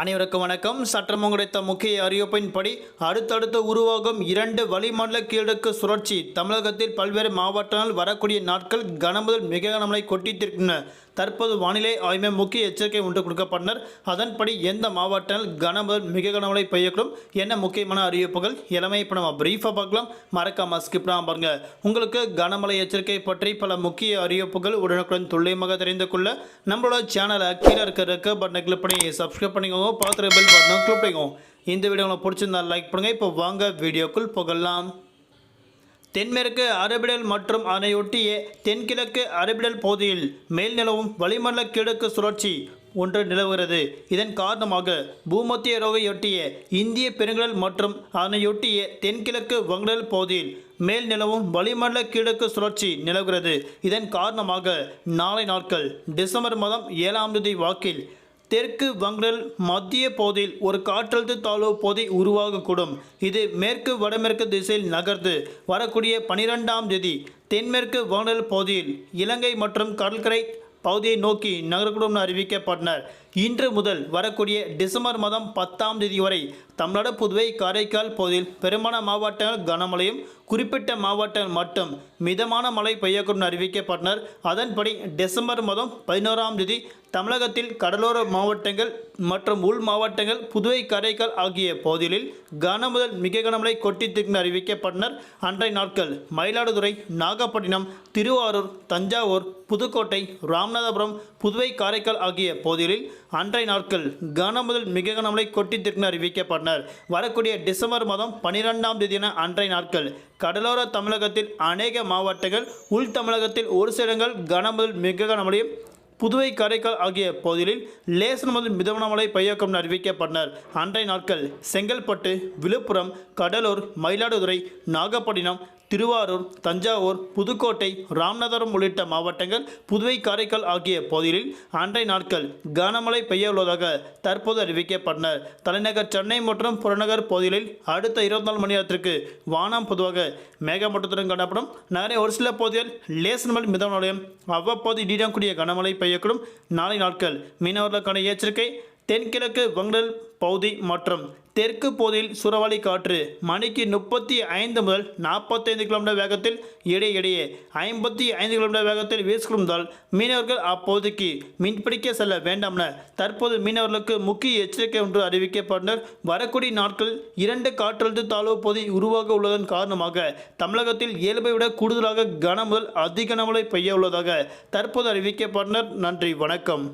அனைவருக்கும் வணக்கம். சற்றம் கிடைத்த முக்கிய அறிவிப்பின்படி அடுத்தடுத்து உருவாகும் இரண்டு வளிமண்டல கீழக்கு சுழற்சி தமிழகத்தில் பல்வேறு மாவட்டங்கள் வரக்கூடிய நாட்கள் கனமுதல் மிக கனமழை கொட்டித்திருக்கின்றன. தற்போது வானிலை ஆய்வு முக்கிய எச்சரிக்கை ஒன்று கொடுக்கப்பட்டனர் அதன்படி எந்த மாவட்டங்கள் கனமுதல் மிக கனமழை பெய்யக்கூடும் என்ன முக்கியமான அறிவிப்புகள்? எல்லாமே இப்போ நம்ம பிரீஃபாக பார்க்கலாம். மறக்காம ஸ்கிப் பண்ணாம பாருங்க. உங்களுக்கு கனமழை எச்சரிக்கை பற்றி பல முக்கிய அறிவிப்புகள் உடனுக்குடன் துல்லியமாக தெரிந்து கொள்ள நம்மளோட சேனலை கீழே இருக்க இருக்க பட்டனை கிளிக் பண்ணி சப்ஸ்கிரைப் பண்ணிக்கோங்க. பார்த்துட்டு பெல் பட்டனை கிளிக் பண்ணிக்கோங்க. இந்த வீடியோ உங்களுக்கு பிடிச்சிருந்தா லைக் பண்ணுங்கள் இப்போ வாங்க வீடியோக்குள் புகழலாம் தென்மேற்கு அரபிடல் மற்றும் அதனையொட்டிய தென்கிழக்கு அரபிடல் பகுதியில் மேல் நிலவும் வளிமண்டல கிழக்கு சுழற்சி ஒன்று நிலவுகிறது. இதன் காரணமாக பூமத்திய ரோகையொட்டிய இந்திய பெருங்கடல் மற்றும் அதனையொட்டிய தென்கிழக்கு வங்கடல் பகுதியில் மேல் நிலவும் வளிமண்டல கிழக்கு சுழற்சி நிலவுகிறது. இதன் காரணமாக நாளை நாட்கள் டிசம்பர் மாதம் ஏழாம் தேதி வாக்கில் தெற்கு வங்கடல் மத்திய பகுதியில் ஒரு காற்றழுத்த தாழ்வு பகுதி உருவாகக்கூடும். இது மேற்கு வடமேற்கு திசையில் நகர்ந்து வரக்கூடிய பனிரெண்டாம் தேதி தென்மேற்கு வங்கடல் பகுதியில் இலங்கை மற்றும் கடற்கரை பகுதியை நோக்கி நகரக்கூடும் என அறிவிக்கப்பட்டனர். இன்று முதல் வரக்கூடிய டிசம்பர் மாதம் பத்தாம் தேதி வரை தமிழ்நாடு புதுவை காரைக்கால் பகுதியில் பெரும்பாலான மாவட்டங்கள் கனமழையும் குறிப்பிட்ட மாவட்டங்கள் மட்டும் மிதமான மழை பெய்யக்கூடும் என அறிவிக்கப்பட்டனர். அதன்படி டிசம்பர் மாதம் பதினோராம் தேதி தமிழகத்தில் கடலோர மாவட்டங்கள் மற்றும் உள் மாவட்டங்கள் புதுவை காரைக்கால் ஆகிய பகுதிகளில் கனமுதல் மிக கனமழை கொட்டித்திற்கு அறிவிக்கப்பட்டனர். அன்றைய நாட்கள் மயிலாடுதுறை நாகப்பட்டினம் திருவாரூர் தஞ்சாவூர் புதுக்கோட்டை ராமநாதபுரம் புதுவை காரைக்கால் ஆகிய பகுதிகளில் அன்றைய நாட்கள் கன முதல் மிக கனமழை கொட்டித்திற்கு அறிவிக்கப்பட்டனர். வரக்கூடிய டிசம்பர் மாதம் பனிரெண்டாம் தேதியான அன்றைய நாட்கள் கடலோர தமிழகத்தில் அநேக மாவட்டங்கள் உள் தமிழகத்தில் ஒரு சில இடங்கள் கனமுதல் மிக கனமழையும் புதுவை காரைக்கால் ஆகிய பகுதிகளில் லேசன் முதல் மிதமான மழை பெய்யக்கும் அறிவிக்கப்பட்டனர். அன்றைய நாட்கள் செங்கல்பட்டு விழுப்புரம் கடலூர் மயிலாடுதுறை நாகப்பட்டினம் திருவாரூர் தஞ்சாவூர் புதுக்கோட்டை ராமநாதபுரம் உள்ளிட்ட மாவட்டங்கள் புதுவை காரைக்கால் ஆகிய பகுதிகளில் அன்றைய நாட்கள் கனமழை பெய்ய உள்ளதாக தற்போது அறிவிக்கப்பட்டனர் தலைநகர் சென்னை மற்றும் புறநகர் பகுதிகளில் அடுத்த இருபத்தி நாலு மணி நேரத்திற்கு வானம் பொதுவாக மேகமூட்டத்துடன் காணப்படும். நகரின் ஒரு சில பகுதிகள் லேசன் மழை மிதமான அவ்வப்போது இடிடக்கூடிய கனமழை பெய்யக்கூடும். நாளை நாட்கள் மீனவர்களுக்கான எச்சரிக்கை தென்கிழக்கு வங்கடல் பகுதி மற்றும் தெற்கு பகுதியில் சூறாவளி காற்று மணிக்கு முப்பத்தி ஐந்து முதல் நாற்பத்தைந்து கிலோமீட்டர் வேகத்தில் இடையிடையே ஐம்பத்தி ஐந்து கிலோமீட்டர் வேகத்தில் வீசிக்கொண்டால் மீனவர்கள் அப்பகுதிக்கு மீன்பிடிக்க செல்ல வேண்டாம் என தற்போது மீனவர்களுக்கு முக்கிய எச்சரிக்கை ஒன்று அறிவிக்கப்பட்டனர். வரக்கூடிய நாட்கள் இரண்டு காற்றழுத்த தாழ்வு பகுதி உருவாக உள்ளதன் காரணமாக தமிழகத்தில் இயல்பை விட கூடுதலாக கன முதல் அதிக கனமழை பெய்ய உள்ளதாக தற்போது அறிவிக்கப்பட்டனர். நன்றி வணக்கம்.